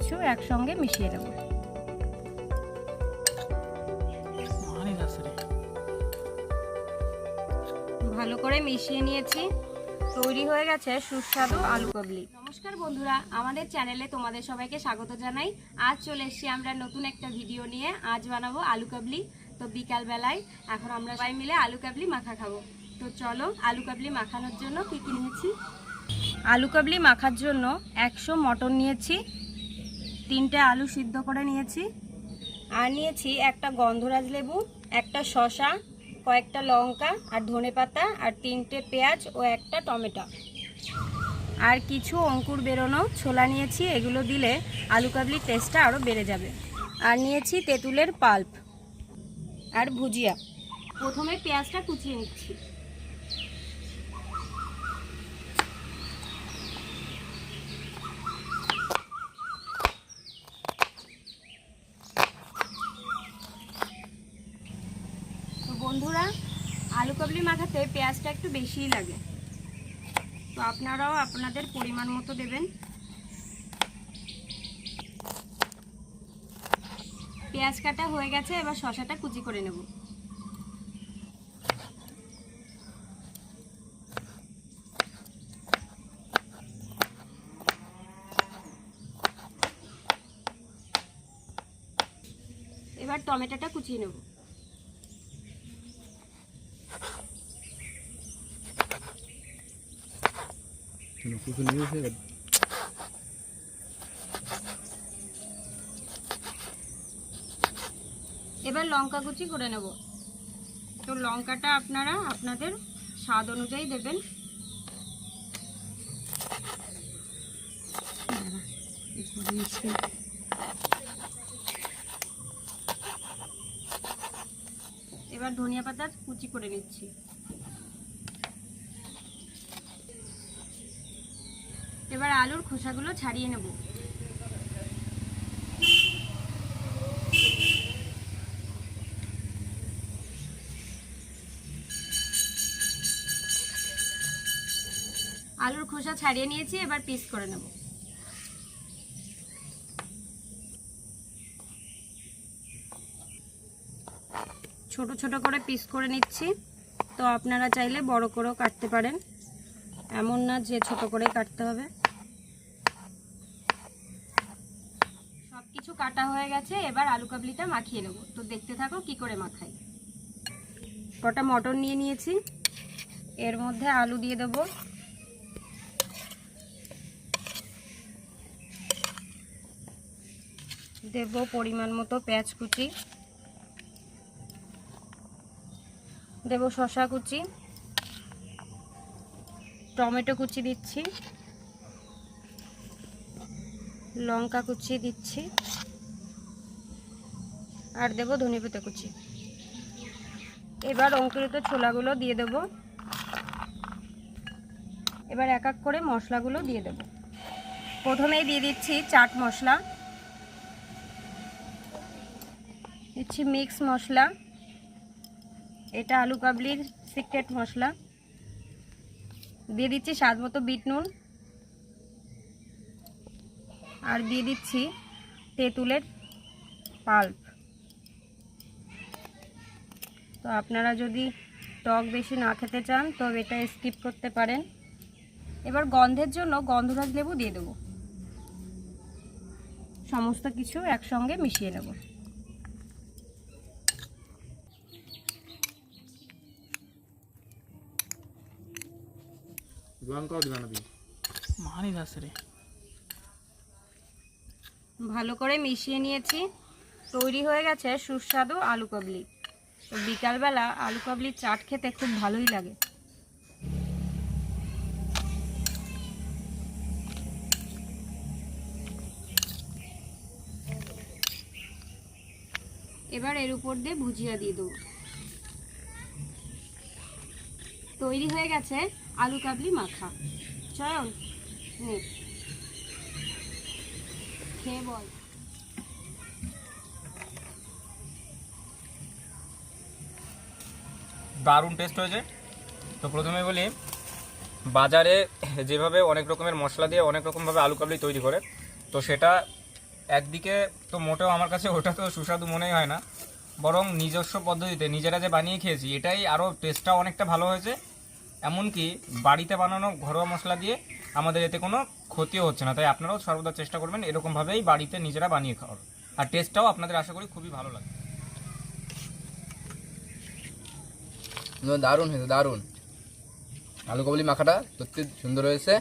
কিছু একসঙ্গে মিশিয়ে নেব মানি ভালো করে মিশিয়ে নিয়েছি। তৈরি হয়ে গেছে সুস্বাদু আলু কাবলি। নমস্কার বন্ধুরা আমাদের চ্যানেলে তোমাদের সবাইকে স্বাগত জানাই। আজ চলে এসেছি আমরা নতুন একটা ভিডিও নিয়ে। আজ বানাবো আলু কাবলি। তো বিকাল বেলায় এখন আমরা সবাই মিলে আলু কাবলি মাখা খাব। তো চলো আলু কাবলি মাখানোর জন্য কী কী নিয়েছি? আলু কাবলি মাখার জন্য একশো মটন নিয়েছি। তিনটে আলু সিদ্ধ করে নিয়েছি। আর নিয়েছি একটা গন্ধরাজ লেবু, একটা শশা কয়েকটা লঙ্কা আর ধনেপাতা আর তিনটে পেঁয়াজ ও একটা টমেটো। আর কিছু অঙ্কুর বেরোনো, ছোলা নিয়েছি, এগুলো দিলে আলু কাবলির টেস্টটা আরও বেড়ে যাবে। আর নিয়েছি তেঁতুলের পাল্প আর ভুজিয়া। প্রথমে পেঁয়াজটা কুচিয়ে নিচ্ছি। বন্ধুরা, আলু কাবলি মাখাতে পেঁয়াজটা একটু বেশিই লাগে। তো আপনারাও আপনাদের পরিমাণ মতো দেবেন। পেঁয়াজ কাটা হয়ে গেছে, এবার শশাটা কুচি করে নেব। এবার টমেটোটা কুচিয়ে নেব। এবার লঙ্কা কুচি করে নেব। তো লঙ্কাটা আপনারা আপনাদের স্বাদ অনুযায়ী দেবেন। এবার ধনিয়া পাতা কুচি করে নিচ্ছি। আলুর খোসাগুলো ছাড়িয়ে নেব। আলুর খোসা ছাড়িয়ে নিয়েছি, এবার পিস করে নেব। ছোট ছোট করে পিস করে নিচ্ছি। তো আপনারা চাইলে বড় করেও কাটতে পারেন। এমন না যে ছোট করে কাটতে হবে সব কিছু কাটা হয়ে গেছে, এবার আলু কাবলিটা মাখিয়ে নেব। তো দেখতে থাকো কি করে মাখাই। কটা মটর নিয়ে নিয়েছি। এর মধ্যে আলু দিয়ে দেবো। দেব পরিমাণ মতো পেঁয়াজ কুচি। দেব শশা কুচি। টমেটো কুচি দিচ্ছি। লঙ্কা কুচি দিচ্ছি। আর দেব ধনেপাতা কুচি। এবার অঙ্কুরিত ছোলাগুলো দিয়ে দেব। এবার এক এক করে মশলাগুলো দিয়ে দেব। প্রথমেই দিয়ে দিচ্ছি চাট মশলা। দিচ্ছি মিক্স মশলা। এটা আলু কাবলির সিক্রেট মশলা। দিয়ে দিচ্ছি স্বাদ মতো বিট নুন। আর দিয়ে দিচ্ছি তেঁতুলের পাল্প। তো আপনারা যদি টক বেশি না খেতে চান তো এটা স্কিপ করতে পারেন। এবার গন্ধের জন্য গন্ধরাজ লেবু দিয়ে দেবো। সমস্ত কিছু একসঙ্গে মিশিয়ে নেব। ভালো করে মিশিয়ে নিয়েছি। তৈরি হয়ে গেছে সুস্বাদু আলু কাবলি তো বিকালবেলা আলু কাবলির চাট খেতে খুব ভালোই লাগে। এবার এর উপর দিয়ে ভুজিয়া দিয়ে দেবো। তৈরি হয়ে গেছে আলু কাবলি মাখা। নে। খেয়ে বল। দারুণ টেস্ট হয়েছে। তো প্রথমে বলি, বাজারে যেভাবে অনেক রকমের মশলা দিয়ে অনেক রকমভাবে আলু কাবলি তৈরি করে, তো সেটা একদিকে তো মোটেও আমার কাছে ওটা তো সুস্বাদু মনেই হয় না, বরং নিজস্ব পদ্ধতিতে নিজেরা যে বানিয়ে খেয়েছি, এটাই আরও টেস্টটাও অনেকটা ভালো হয়েছে। এমনকি বাড়িতে বানানো ঘরোয়া মশলা দিয়ে আমাদের এতে কোনো ক্ষতিও হচ্ছে না, তাই আপনারাও সর্বদা চেষ্টা করবেন এরকমভাবেই বাড়িতে নিজেরা বানিয়ে খাওয়ার। আর টেস্টটাও আপনাদের আশা করি খুবই ভালো লাগবে। দারুণ হয়েছে দারুণ। আলু কাবলি মাখাটা সত্যি সুন্দর হয়েছে।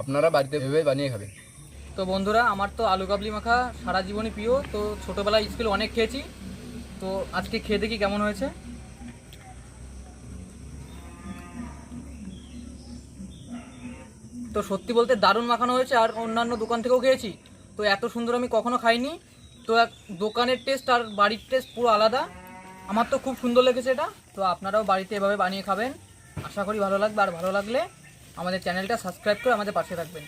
আপনারা বাড়িতে ভেবে বানিয়ে খাবেন। তো বন্ধুরা, আমার তো আলু কাবলি মাখা সারা জীবনই প্রিয়। তো ছোটোবেলায় স্কুলে অনেক খেয়েছি। তো আজকে খেয়ে দেখি কেমন হয়েছে। তো সত্যি বলতে দারুণ মাখানো হয়েছে। আর অন্যান্য দোকান থেকেও খেয়েছি। তো এত সুন্দর আমি কখনো খাইনি। তো এক দোকানের টেস্ট আর বাড়ির টেস্ট পুরো আলাদা। আমার তো খুব সুন্দর লেগেছে এটা। তো আপনারাও বাড়িতে এভাবে বানিয়ে খাবেন। আশা করি ভালো লাগবে, আর ভালো লাগলে আমাদের চ্যানেলটা সাবস্ক্রাইব করে আমাদের পাশে থাকবেন।